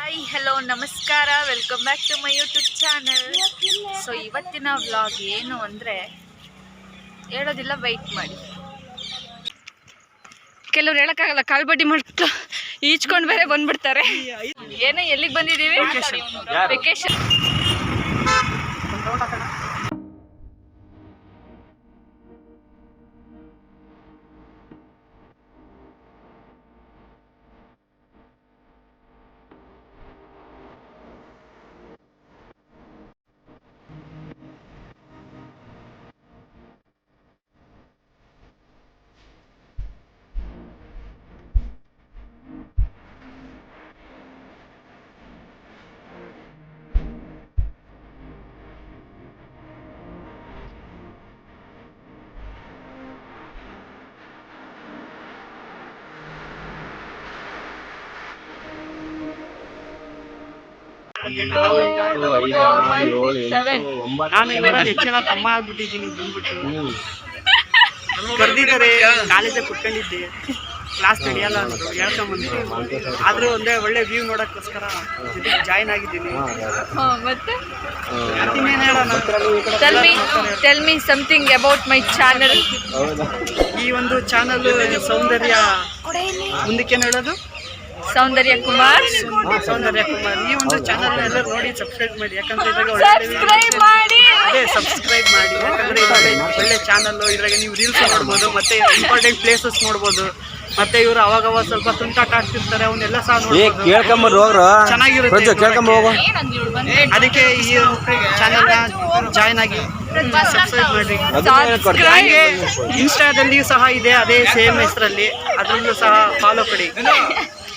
Hi hello ನಮಸ್ಕಾರ. Welcome back to my YouTube channel so ಇವತ್ತಿನ vlog ಏನು ಅಂದರೆ ಹೇಳೋದಿಲ್ಲ ವೆಯ್ಟ್ ಮಾಡಿ. ಕೆಲವ್ರು ಹೇಳೋಕ್ಕಾಗಲ್ಲ ಕಾಲ್ ಬಡ್ಡಿ ಮಾಡ್ತಾ ಈಚ್ಕೊಂಡು ಬೇರೆ ಬಂದ್ಬಿಡ್ತಾರೆ. ಏನೋ ಎಲ್ಲಿಗೆ ಬಂದಿದ್ದೀವಿ? ವೆಕೇಶನ್ ನಾನು ಇವಾಗ ಹೆಚ್ಚಿನ ತಮ್ಮ ಆಗ್ಬಿಟ್ಟಿದ್ದೀನಿ ಬಂದ್ಬಿಟ್ಟು ಕರೆದಿದ್ದಾರೆ ಕಾಲೇಜಲ್ಲಿ ಕುತ್ಕೊಂಡಿದ್ದೆ. ಕ್ಲಾಸ್ ನಡೆಯಲ್ಲ ಅಂದ್ರು ಹೇಳ್ಕೊಂಬಂದು ಆದ್ರೆ ಒಂದೇ ಒಳ್ಳೆ ವ್ಯೂ ನೋಡಕ್ಕೋಸ್ಕರ ಜಾಯ್ನ್ ಆಗಿದ್ದೀನಿ. ಮತ್ತೆ ಇನ್ನೇನ್ tell me tell me something about my channel ಈ ಒಂದು ಚಾನಲ್ ಸೌಂದರ್ಯ ಮುಂದಕ್ಕೆ ಹೇಳೋದು? ಸೌಂದರ್ಯ ಕುಮಾರ್. ಸೌಂದರ್ಯ ಕುಮಾರ್. ಈ ಒಂದು ಚಾನಲ್ ಎಲ್ಲ ನೋಡಿ ಸಬ್ಸ್ಕ್ರೈಬ್ ಮಾಡಿ. ಯಾಕಂದ್ರೆ ಇದ್ರಾಗ ಒಳ್ಳೆ ಸಬ್ಸ್ಕ್ರೈಬ್ ಮಾಡಿ. ಅದೇ ಸಬ್ಸ್ಕ್ರೈಬ್ ಮಾಡಿ. ಯಾಕಂದ್ರೆ ಒಳ್ಳೆ ಚಾನಲ್ ಇದ್ರಾಗ ನೀವು ರೀಲ್ಸ್ ನೋಡ್ಬೋದು ಮತ್ತೆ ಇಂಪಾರ್ಟೆಂಟ್ ಪ್ಲೇಸಸ್ ನೋಡ್ಬೋದು. ಮತ್ತೆ ಇವರು ಅವಾಗ ಅವಾಗ ಸ್ವಲ್ಪ ತುಂಟಾಟ ಆಡ್ತಿರ್ತಾರೆ ಅವನ್ನೆಲ್ಲ ಸಹ ಚೆನ್ನಾಗಿರುತ್ತೆ ಅದಕ್ಕೆ ಈ ಚಾನಲ್ ಜಾಯ್ನ್ ಆಗಿ ಸಬ್ಸ್ಕ್ರೈಬ್ ಮಾಡಿ. ಹಾಗೆ ಇನ್ಸ್ಟಾದಲ್ಲಿಯೂ ಸಹ ಇದೆ ಅದೇ ಸೇಮ್ ಹೆಸರಲ್ಲಿ. ಅದರಲ್ಲೂ ಸಹ ಫಾಲೋ ಕೊಡಿ.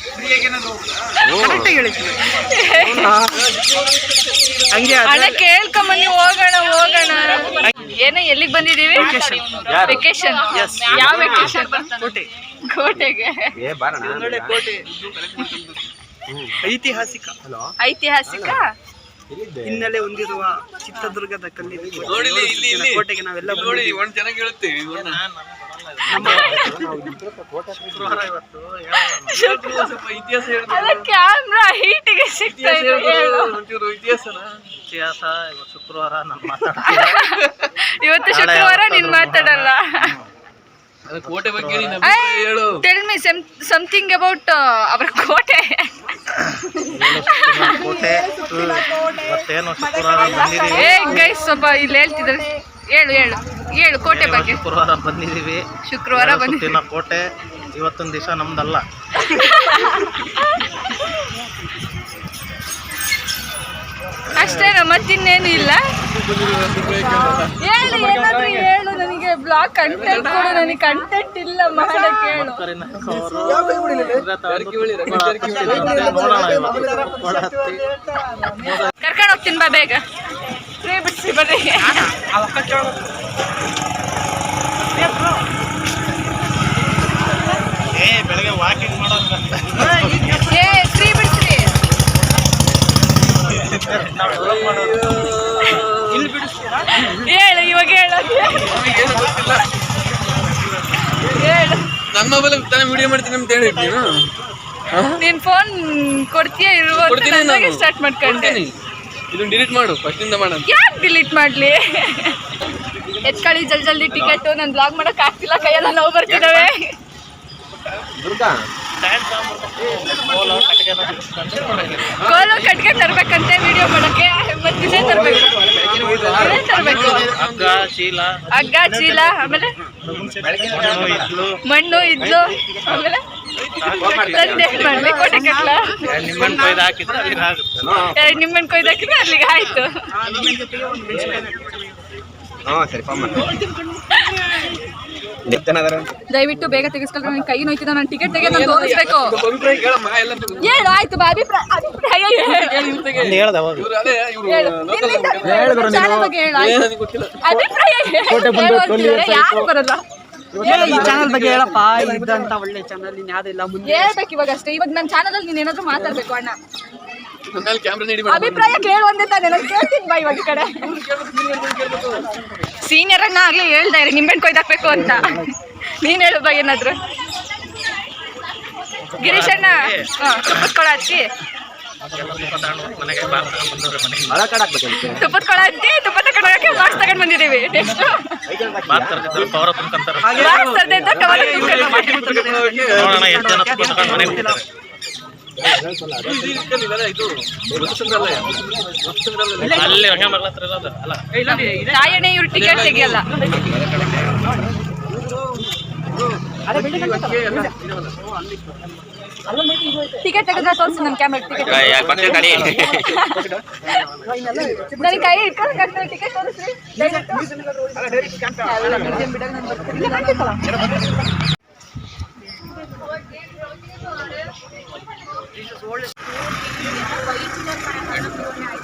ಅದ್ರಲ್ಲಿ- ಕೇಳ್ಕೊಂಬನ್ನಿ ಹೋಗೋಣ ಹೋಗೋಣ. ಏನೋ ಎಲ್ಲಿಗೆ ಬಂದಿದೀವಿ Vacation. ವೆಕೇಶನ್. ಯಾವ ವೆಕೇಶನ್ ಕೋಟೆಗೆ. ಏ ಬಾರಣ. ಒಳ್ಳೆ ಕೋಟೆ. ಐತಿಹಾಸಿಕ. ಐತಿಹಾಸಿಕ? ಹಿನ್ನೆಲೆ ಹೊಂದಿರುವ ಚಿತ್ರದುರ್ಗದ ಕಲ್ಲಿ ಕೋಟೆಗೆ ನಾವೆಲ್ಲ ಅಲ್ಲ ಕ್ಯಾಮ್ರಾ ಹೀಟಿಗೆ ಸಿಗ್ತಾ ಇತಿಹಾಸ ಇದೆ ಹೇಳು. ಹೇಳ್ಬೇಕು ಒಂಚೂರು ಇತಿಹಾಸನ? ಇತಿಹಾಸ ಇವತ್ತು ಶುಕ್ರವಾರ ನಮ್ಮ ಇವತ್ತು ಶುಕ್ರವಾರ ನೀನ್ ಮಾತಾಡಲ್ಲ. ಅದ ಕೋಟೆ ಬಗ್ಗೆ ನೀನ್ ಹೇಳು. ಟೆಲ್ ಮಿ ಸಮಥಿಂಗ್ ಅಬೌಟ್ ಅವರ ಕೋಟೆ. ಕೋಟೆ? ಮತ್ತೇನು ಶುಕ್ರವಾರ ಬಂದಿದ್ದೀವಿ ಏ ಗೈಸ್ ಸ್ವಲ್ಪ ಇಲ್ಲಿ ಹೇಳ್ತಿದ್ದಾರೆ. ಹೇಳು ಹೇಳು ಹೇಳು ಕೋಟೆ ಬಗ್ಗೆ. ಶುಕ್ರವಾರ ಬಂದಿದ್ದೀವಿ. ಶುಕ್ರವಾರ ಬಂದಿದ್ವಿ ಸುತ್ತಿನ ಕೋಟೆ ಇವತ್ತೊಂದು ದಿವಸ ನಮ್ದಲ್ಲ. ಅಷ್ಟೇನ ಮತ್ತಿನ್ನೇನು ಇಲ್ಲ. ಹೇಳು ಏನಾದ್ರೂ ಹೇಳು ನನಗೆ ಬ್ಲಾಗ್ ಕಂಟೆಂಟ್ ಕೊಡು ನನಗೆ ಕಂಟೆಂಟ್ ಇಲ್ಲ ಮಾಡಕ್ಕೆ ಹೇಳು ಕರ್ಕೊಂಡು ಹೋಗ್ತೀನಿ ಬಾ ಬೇಗ. ಫ್ರೀ ಬಿಡಿಸಿ ಬರ್ರಿ ಏ ಬೆಳಗ್ಗೆ ವಾಕಿಂಗ್ ಮಾಡೋದು ಏ ಫ್ರೀ ಬಿಡಿಸ್ರಿ ಹೇಳು ಇವಾಗ ಹೇಳು ಏನು ಗೊತ್ತಿಲ್ಲ ಹೇಳು ನನ್ನ ಮೊಬೈಲ್ ತಾನೇ ವಿಡಿಯೋ ಮಾಡ್ತೀನಿ ಅಂತ ಹೇಳಿ ನೀನು. ನಿನ್ ಫೋನ್ ಕೊಡ್ತೀಯ ನಾನು. ಸ್ಟಾರ್ಟ್ ಮಾಡ್ಕೊಂಡೆ ಇದನ್ನ ಡಿಲೀಟ್ ಮಾಡು ಫಸ್ಟ್ ಇಂದ ಮಾಡ ಯಾಕೆ ಡಿಲೀಟ್ ಮಾಡ್ಲಿ? ಎತ್ಕಳಿ ಜಲ್ದಿ ಜಲ್ದಿ ಟಿಕೆಟ್ ನಾನು ಬ್ಲಾಗ್ ಮಾಡಕ್ ಆಗ್ತಿಲ್ಲ ಕೈಯೆಲ್ಲ ನೋವು ಬರ್ತಿದಾವೆ. ದುರ್ಗಾ. ಕೋಲು ಕಟ್ಗೆ ತರ್ಬೇಕಂತೆ ವಿಡಿಯೋ ಮಾಡಕ್ಕೆ. ಮತ್ತೆ ಇದೇ ತರ್ಬೇಕು? ಇದೇ ತರ್ಬೇಕು. ಹಗ್ಗ ಚೀಲ. ಆಮೇಲೆ? ಮಣ್ಣು ಇದ್ಲು. ಆಮೇಲೆ? ತಂದೆ ಮಾಡ್ಲಿ ಕೋಟೆ ಕಟ್ಲ? ನಿಮ್ಮನ್ನ ಕೊಯ್ದು ಹಾಕಿದ್ರೆ ಅಲ್ಲಿಗೆ ಆಗುತ್ತೆ. ಎರಡು ನಿಮ್ಮನ್ ಕೊಯ್ದಾಕಿದ್ರೆ ಅಲ್ಲಿಗೆ ಆಯ್ತು. ದಯವಿಟ್ಟು ಬೇಗ ತೆಗೆಸ್ಕೊಳ್ರಿ ನನ್ನ ಕೈ ನೋಯ್ತಿದ ನಾನು ಟಿಕೆಟ್ ತೆಗೆದು ನಾನು ತೋರಿಸ್ಬೇಕು. ಹೇಳು ಆಯ್ತು ಬಾ ಅಭಿಪ್ರಾಯ ಹೇಳ್ದೆ ಅಭಿಪ್ರಾಯ ಯಾರು ಬರಲ್ಲ ಈ ಚಾನಲ್ ಬಗ್ಗೆ ಹೇಳಪ್ಪ ಇದ್ದಂತ ಒಳ್ಳೆ ಚಾನಲ್ ಇನ್ ಯಾವ್ದಿಲ್ಲ ಮುಂದೆ ಹೇಳ್ಬೇಕು ಇವಾಗ ಅಷ್ಟೇ. ಇವಾಗ ನನ್ನ ಚಾನಲ್ ಅಲ್ಲಿ ನೀನ್ ಏನಾದ್ರು ಮಾತಾಡ್ಬೇಕು ಅಣ್ಣ. ಅಭಿಪ್ರಾಯ ಕೇಳು ಒಂದೇ ತಾನೆ ನಾನು ಕೇಳ್ತೀನಿ ಬಾ ಇವಾಗ ಈ ಕಡೆ. ಸೀನಿಯರ್ ಅಣ್ಣ ಆಗ್ಲಿ ಹೇಳ್ತಾ ಇರಿ ನಿಂಬೆಹಣ್ಣು ಕೊಯ್ದಾಕ್ಬೇಕು ಅಂತ. ನೀನ್ ಹೇಳು ಬಾ ಏನಾದ್ರು. ಗಿರೀಶ್ ಅಣ್ಣ ಹಾ ಹಚ್ಚಿ ತುಪ್ಪದ ಕೊಳ ಅಂತೆ ತುಪ್ಪ ತಗೊಂಡೋಗಕ್ಕೆ ಬಾಕ್ಸ್ ತಗೊಂಡ್ ಬಂದಿದ್ದೀವಿ ನೆಕ್ಸ್ಟ್ ತಾಯಣೆ ಇವ್ರು ಟಿಕೆಟ್ ತೆಗಿಯಲ್ಲ ಟಿಕೆಟ್ ತೆಗೆದ್ರೆ ತೋರಿಸು ನನ್ನ ಕ್ಯಾಮ್ರಾ ಟಿಕೆಟ್ ನನಗೆ ಕೈ ಇಟ್ಕೊಂಡು ಟಿಕೆಟ್ ತೋರಿಸ್ರಿ.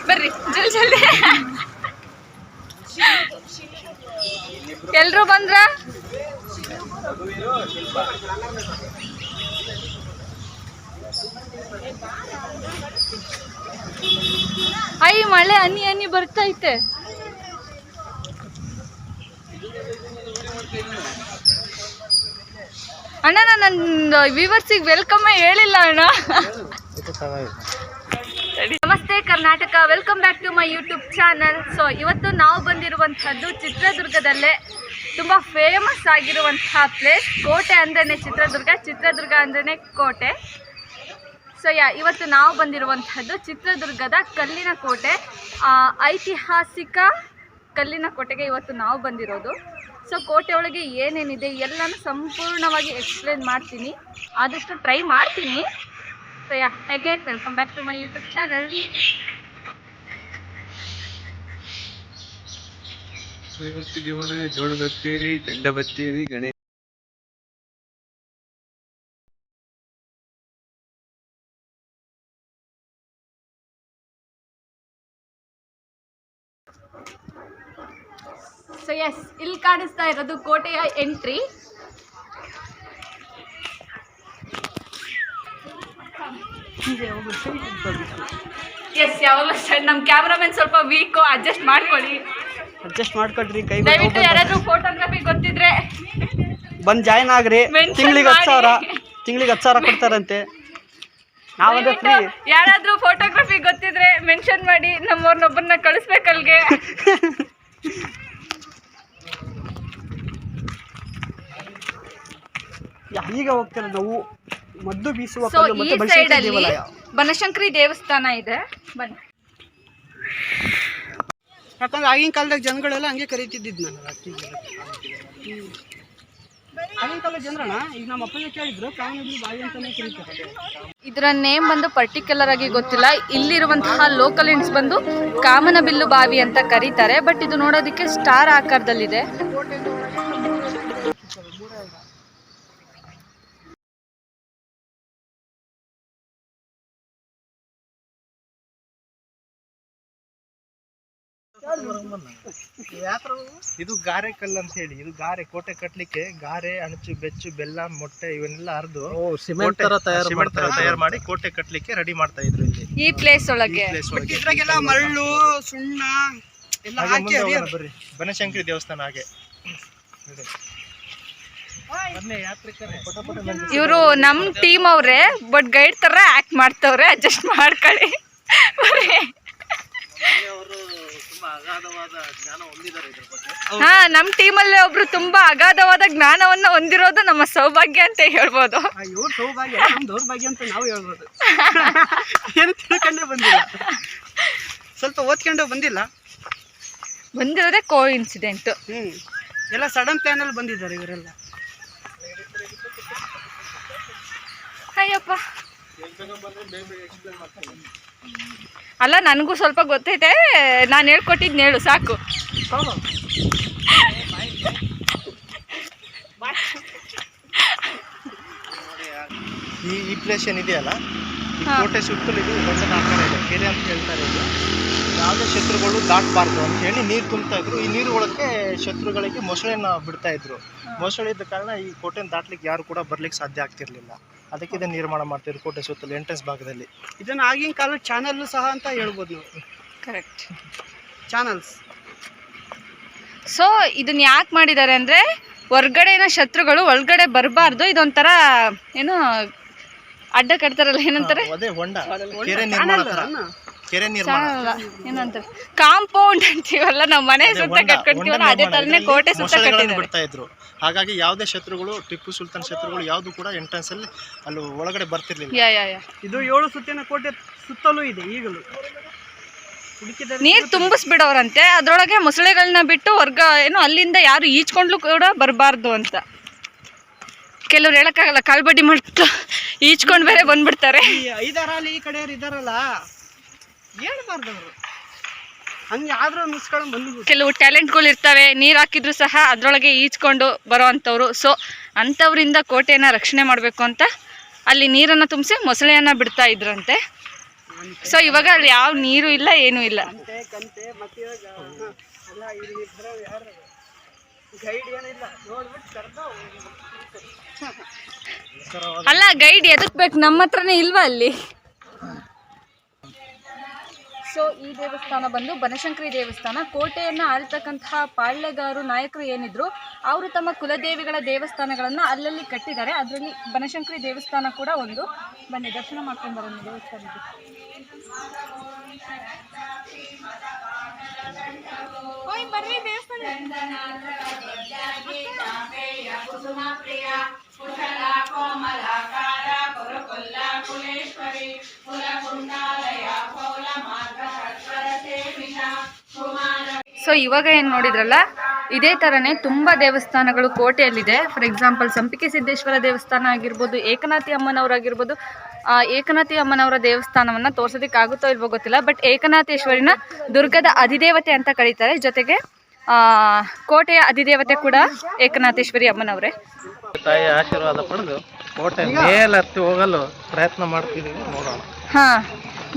ಬರ್ರಿ ಜಲ್ ಜಲ್ದಿ. ಎಲ್ರು ಬಂದ್ರ? ಐ, ಮಳೆ ಹನಿ ಹನಿ ಬರ್ತೈತೆ. ಅಣ್ಣ, ನಾನು ನನ್ನ ವ್ಯೂವರ್ಸಿಗೆ ವೆಲ್ಕಮ್ ಹೇಳಿಲ್ಲ, ಅಣ್ಣ. ನಮಸ್ತೆ Karnataka welcome back to my YouTube channel so ಇವತ್ತು ನಾವು ಬಂದಿರುವಂಥದ್ದು ಚಿತ್ರದುರ್ಗದಲ್ಲೇ ತುಂಬ ಫೇಮಸ್ ಆಗಿರುವಂತಹ ಪ್ಲೇಸ್ ಕೋಟೆ ಅಂದ್ರೇ ಚಿತ್ರದುರ್ಗ ಚಿತ್ರದುರ್ಗ ಅಂದ್ರೇ ಕೋಟೆ. ಸೊ ಯಾ ಇವತ್ತು ನಾವು ಬಂದಿರುವಂಥದ್ದು ಚಿತ್ರದುರ್ಗದ ಕಲ್ಲಿನ ಕೋಟೆ ಐತಿಹಾಸಿಕ ಕಲ್ಲಿನ ಕೋಟೆಗೆ ಇವತ್ತು ನಾವು ಬಂದಿರೋದು. ಸೊ ಕೋಟೆ ಒಳಗೆ ಏನೇನಿದೆ ಎಲ್ಲನೂ ಸಂಪೂರ್ಣವಾಗಿ ಎಕ್ಸ್ಪ್ಲೇನ್ ಮಾಡ್ತೀನಿ. ಆದಷ್ಟು ಟ್ರೈ ಮಾಡ್ತೀನಿ. So yeah again welcome back to my YouTube channel ಜೋಳ ಬತ್ತೀರಿ, ದಂಡ ಗಣೇಶ ಸೊ ಎಸ್ ಇಲ್ಲಿ ಕಾಣಿಸ್ತಾ ಇರೋದು ಕೋಟೆಯ ಎಂಟ್ರಿ ಎಸ್ ಯಾವಾಗಲೂ ಸರ್ ನಮ್ಮ ಕ್ಯಾಮ್ರಾಮನ್ ಸ್ವಲ್ಪ ವೀಕು ಅಡ್ಜಸ್ಟ್ ಮಾಡ್ಕೊಳ್ಳಿ. ಅಡ್ಜಸ್ಟ್ ಮಾಡ್ಕೊಳ್ರಿ ಕೈ ದಯವಿಟ್ಟು ಯಾರಾದ್ರೂ ಫೋಟೋಗ್ರಫಿ ಗೊತ್ತಿದ್ರೆ ಬಂದ್ ಜಾಯ್ನ್ ಆಗ್ರಿ. ತಿಂಗ್ಳಿಗೆ ಹತ್ತು ಸಾವಿರ. ತಿಂಗಳಿಗೆ ಹತ್ತು ಸಾವಿರ ಕೊಡ್ತಾರಂತೆ. ನಾವಂದ್ರೆ ಫ್ರೀ ದಯವಿಟ್ಟು ಯಾರಾದ್ರೂ ಫೋಟೋಗ್ರಫಿ ಗೊತ್ತಿದ್ರೆ ಮೆನ್ಷನ್ ಮಾಡಿ ನಮ್ಮವ್ರನ್ನೊಬ್ಬರನ್ನ ಕಳಿಸ್ಬೇಕು ಅಲ್ಲಿಗೆ ಈಗ ಹೋಗ್ತಾರೆ ನಾವು. ಮದ್ದು ಬೀಸುವ ಸೊ ಈ ಮತ್ತೆ ಬನಶಂಕರಿ ಸೈಡ್ ಅಲ್ಲಿ ಬನಶಂಕರಿ ದೇವಸ್ಥಾನ ಇದೆ. ಬನ್ನಿ. ಯಾಕಂದ್ರೆ ಆಗಿನ ಕಾಲದಾಗ ಜನಗಳೆಲ್ಲ ಹಂಗೆ ಕರೀತಿದ್ದಿದ್ದು ನಾನು. ಇದರ ನೇಮ್ ಬಂದು ಪರ್ಟಿಕ್ಯುಲರ್ ಆಗಿ ಗೊತ್ತಿಲ್ಲ. ಇಲ್ಲಿರುವಂತಹ ಲೋಕಲ್ ಇಂಡ್ಸ್ ಬಂದು ಕಾಮನಬಿಲ್ಲು ಬಾವಿ ಅಂತ ಕರೀತಾರೆ ಬಟ್ ಇದು ನೋಡೋದಕ್ಕೆ ಸ್ಟಾರ್ ಆಕಾರದಲ್ಲಿದೆ. ಇದು ಗಾರೆ ಕಲ್ಲು ಅಂತ ಹೇಳಿ. ಇದು ಗಾರೆ ಕೋಟೆ ಕಟ್ಲಿಕ್ಕೆ ಗಾರೆ ಅಣಚು ಬೆಚ್ಚು ಬೆಲ್ಲ ಮೊಟ್ಟೆ ಇವನ್ನೆಲ್ಲ ಅರ್ದು ಸಿಮೆಂಟ್ ತರ ತಯಾರು ಸಿಮೆಂಟ್ ತರ ತಯಾರು ಮಾಡಿ ಕೋಟೆ ಕಟ್ಲಿಕ್ಕೆ ರೆಡಿ ಮಾಡ್ತಾ ಇದ್ರು ಇಲ್ಲಿ. ಈ ಪ್ಲೇಸ್ ಒಳಗೆ. ಇದ್ರಾಗೆಲ್ಲ ಮರಳು ಸುಣ್ಣ ಎಲ್ಲ ಹಾಕಿ ಮುಂದೆ ಅರಿಯೋದು. ಬರ್ರಿ. ಬನಶಂಕರಿ ದೇವಸ್ಥಾನ ಹಾಗೆ. ನೋಡಿ. ಬನ್ನಿ ಯಾತ್ರಿಕರೇ ಪಟ ಪಟ ಇವರು ನಮ್ಮ ಟೀಮ್ ಅವ್ರೆ ಬಟ್ ಗೈಡ್ ತರ ಆಕ್ಟ್ ಮಾಡ್ತವ್ರೆ. ಅಡ್ಜಸ್ಟ್ ಮಾಡ್ಕೊಳ್ಳಿ. ಬರ್ರಿ. ಹಾ ನಮ್ಮ ಟೀಮಲ್ಲಿ ಒಬ್ರು ತುಂಬಾ ಅಗಾಧವಾದ ಜ್ಞಾನವನ್ನ ಹೊಂದಿರೋದು ನಮ್ಮ ಸೌಭಾಗ್ಯ ಅಂತ ಹೇಳ್ಬೋದು. ಸೌಭಾಗ್ಯ ದೌರ್ಭಾಗ್ಯ ಅಂತ ನಾವು ಹೇಳ್ಬೋದು. ಏನು ತಿಳ್ಕೊಂಡೇ ಬಂದಿಲ್ಲ. ಸ್ವಲ್ಪ ಓದ್ಕೊಂಡು ಬಂದಿಲ್ಲ. ಬಂದಿರೋದೇ ಕೋ ಇನ್ಸಿಡೆಂಟ್ ಹ್ಮ್. ಎಲ್ಲ ಸಡನ್ ಪ್ಲಾನ್ ಅಲ್ಲಿ ಬಂದಿದ್ದಾರೆ ಇವರೆಲ್ಲ. ಅಯ್ಯಪ್ಪ. ಅಲ್ಲ ನನಗೂ ಸ್ವಲ್ಪ ಗೊತ್ತೈತೆ. ನಾನು ಹೇಳ್ಕೊಟ್ಟಿದ್ದು ಹೇಳು ಸಾಕು. ಈ ಈ ಪ್ಲೇಸ್ ಏನಿದೆಯಲ್ಲ ಕೋಟೆ ಸುತ್ತಲೂ ಇದು ದೊಡ್ಡ ಆಕಾರ ಇದೆ. ಕೆರೆ ಅಂತ ಹೇಳ್ತಾರೆ ಇದು ಯಾವುದೇ ಶತ್ರುಗಳು ದಾಟಬಾರ್ದು ಅಂತ ಹೇಳಿ ನೀರು ತುಂಬ್ತಾ ಇದ್ರು. ಈ ನೀರು ಒಳಕ್ಕೆ ಶತ್ರುಗಳಿಗೆ ಮೊಸಳೆನ ಬಿಡ್ತಾ ಇದ್ರು. ಮೊಸಳೆ ಇದ್ದ ಕಾರಣ ಈ ಕೋಟೆನ ದಾಟ್ಲಿಕ್ಕೆ ಯಾರು ಕೂಡ ಬರ್ಲಿಕ್ಕೆ ಸಾಧ್ಯ ಆಗ್ತಿರ್ಲಿಲ್ಲ. ಅದಕ್ಕೆ ಇದನ್ನು ನಿರ್ಮಾಣ ಮಾಡ್ತಿದ್ರು ಕೋಟೆ ಸುತ್ತಲೂ ಎಂಟ್ರೆನ್ಸ್ ಭಾಗದಲ್ಲಿ. ಇದನ್ನ ಆಗಿನ ಕಾಲದ ಚಾನಲ್ ಸಹ ಅಂತ ಹೇಳ್ಬೋದು ನಾವು. ಕರೆಕ್ಟ್ ಚಾನಲ್ಸ್ ಸೊ ಇದನ್ನ ಯಾಕೆ ಮಾಡಿದ್ದಾರೆ ಅಂದರೆ ಹೊರ್ಗಡೆನ ಶತ್ರುಗಳು ಒಳಗಡೆ ಬರಬಾರ್ದು ಇದೊಂಥರ ಏನು ಅಡ್ಡ ಕಟ್ತಾರಲ್ಲ ಏನಂತಾರೆ? ಅದೇ ಹೊಂಡ. ಕೆರೆ ನಿರ್ಮಾಣ ತರ. ಕೆರೆ ನಿರ್ಮಾಣ. ಅಲ್ಲ, ಏನಂತಾರೆ? ಕಾಂಪೌಂಡ್ ಅಂತೀವಲ್ಲ ನಮ್ಮ ಮನೆ ಸುತ್ತ ಹೊಂಡ- ಅದೇ. ತರನೇ ಕೋಟೆ ಸುತ್ತ ಮೊಸಳೆಗಳನ್ನು ಕಟ್ಟಿದ್ದಾರೆ. ಬಿಡ್ತಾ ಇದ್ರು. ಹಾಗಾಗಿ ಯಾವುದೇ ಶತ್ರುಗಳು ಟಿಪ್ಪು ಸುಲ್ತಾನ್ ಶತ್ರುಗಳು ಯಾವುದು ಕೂಡ ಎಂಟ್ರೆನ್ಸ್ ಅಲ್ಲಿ ಅಲ್ಲಿ ಒಳಗಡೆ ಬರ್ತಿರ್ಲಿಲ್ಲ. ಯಾ ಯಾ ಯಾ. ಇದು ಏಳು ಸುತ್ತಿನ ಕೋಟೆ ಸುತ್ತಲೂ ಇದೆ ಈಗಲೂ. ಹುಡುಕಿದರೆ ನೀರ್ ತುಂಬಿಸ್ಬಿಡೋರಂತೆ. ಅದ್ರೊಳಗೆ ಮೊಸಳೆಗಳನ್ನ ಬಿಟ್ಟು ವರ್ಗ ಏನು ಅಲ್ಲಿಂದ ಯಾರು ಈಜ್ಕೊಂಡ್ಲು ಕೂಡ ಬರಬಾರ್ದು ಅಂತ. ಕೆಲವ್ರು ಹೇಳಕ್ಕಾಗಲ್ಲ ಕಾಲ್ಬಡ್ಡಿ ಮಾಡ್ತಾ ಈಜ್ಕೊಂಡ್ ಬೇರೆ ಬಂದ್ಬಿಡ್ತಾರೆ. ಈ ಐದಾರಲ್ಲಿ ಈ ಕಡೆಯವ್ರು ಇದಾರಲ್ಲ ಹೇಳ್ಬಾರ್ದು ಅವರು ಹಂಗೆ ಆದ್ರೂ ಮುಸ್ಕೊಂಡು ಬಂದು ಕೆಲವು ಟ್ಯಾಲೆಂಟ್ಗಳು ಇರ್ತವೆ ನೀರು ಹಾಕಿದ್ರು ಸಹ ಅದರೊಳಗೆ ಈಜ್ಕೊಂಡು ಬರೋ ಅಂಥವ್ರು ಸೊ ಅಂಥವ್ರಿಂದ ಕೋಟೆಯನ್ನು ರಕ್ಷಣೆ ಮಾಡಬೇಕು ಅಂತ ಅಲ್ಲಿ ನೀರನ್ನು ತುಂಬಿಸಿ ಮೊಸಳೆಯನ್ನು ಬಿಡ್ತಾ ಇದ್ರಂತೆ. ಸೊ ಇವಾಗ ಅಲ್ಲಿ ಯಾವ ನೀರು ಇಲ್ಲ ಏನೂ ಇಲ್ಲ. ಅಲ್ಲ ಗೈಡ್ ಎದಕ್ ಬೇಕು ನಮ್ಮ ಹತ್ರನೇ ಇಲ್ವಾ ಅಲ್ಲಿ? ಸೊ ಈ ದೇವಸ್ಥಾನ ಬಂದು ಬನಶಂಕರಿ ದೇವಸ್ಥಾನ. ಕೋಟೆಯನ್ನು ಆಳ್ತಕ್ಕಂತಹ ಪಾಳ್ಯಗಾರು ನಾಯಕರು ಏನಿದ್ರು, ಅವರು ತಮ್ಮ ಕುಲದೇವಿಗಳ ದೇವಸ್ಥಾನಗಳನ್ನು ಅಲ್ಲಲ್ಲಿ ಕಟ್ಟಿದ್ದಾರೆ. ಅದರಲ್ಲಿ ಬನಶಂಕರಿ ದೇವಸ್ಥಾನ ಕೂಡ ಒಂದು. ಬನ್ನಿ, ದರ್ಶನ ಮಾಡ್ಕೊಂಡು ಬರೋಣ ದೇವಸ್ಥಾನಕ್ಕೆ. ಬರ್ರಿ ದೇವಸ್ಥಾನ ಸೊ ಇವಾಗ ಏನು ನೋಡಿದ್ರಲ್ಲ ಇದೇ ಥರನೇ ತುಂಬ ದೇವಸ್ಥಾನಗಳು ಕೋಟೆಯಲ್ಲಿದೆ. ಫಾರ್ ಎಕ್ಸಾಂಪಲ್ ಸಂಪಿಗೆ ಸಿದ್ದೇಶ್ವರ ದೇವಸ್ಥಾನ ಆಗಿರ್ಬೋದು ಏಕನಾಥಿ ಅಮ್ಮನವರಾಗಿರ್ಬೋದು ಆ, ಏಕನಾಥಿ ಅಮ್ಮನವರ ದೇವಸ್ಥಾನವನ್ನು ತೋರ್ಸೋದಕ್ಕಾಗುತ್ತೋ ಇಲ್ವೋ ಗೊತ್ತಿಲ್ಲ ಬಟ್ ಏಕನಾಥೇಶ್ವರಿನ ದುರ್ಗದ ಅಧಿದೇವತೆ ಅಂತ ಕರೀತಾರೆ. ಜೊತೆಗೆ ಕೋಟೆಯ ಅಧಿದೇವತೆ ಕೂಡ ಏಕನಾಥೇಶ್ವರಿ ಅಮ್ಮನವರೇ. ತಾಯಿ ಆಶೀರ್ವಾದ ಪಡೆದು ಕೋಟೆ ಮೇಲತ್ತಿ ಹೋಗಲು ಪ್ರಯತ್ನ ಮಾಡ್ತಿದ್ದೀವಿ ನೋಡೋಣ. ಹಾಂ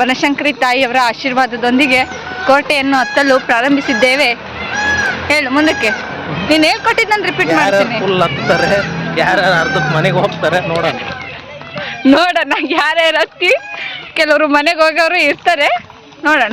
ಬನಶಂಕರಿ ತಾಯಿಯವರ ಆಶೀರ್ವಾದದೊಂದಿಗೆ ಕೋಟೆಯನ್ನು ಹತ್ತಲು ಪ್ರಾರಂಭಿಸಿದ್ದೇವೆ. ಹೇಳು ಮುಂದಕ್ಕೆ. ನೀನು ಹೇಳ್ಕೊಟ್ಟಿದ್ದ ನಾನು ರಿಪೀಟ್ ಮಾಡ್ತೀನಿ. ಫುಲ್ ಹತ್ತಾರೆ ಯಾರ್ಯಾರು ಅರ್ಧಕ್ಕೆ ಮನೆಗೆ ಹೋಗ್ತಾರೆ ನೋಡೋಣ. ನೋಡೋಣ ಯಾರ್ಯಾರು ಹತ್ತಿ ಕೆಲವರು ಮನೆಗೆ ಹೋಗೋರು ಇರ್ತಾರೆ ನೋಡೋಣ.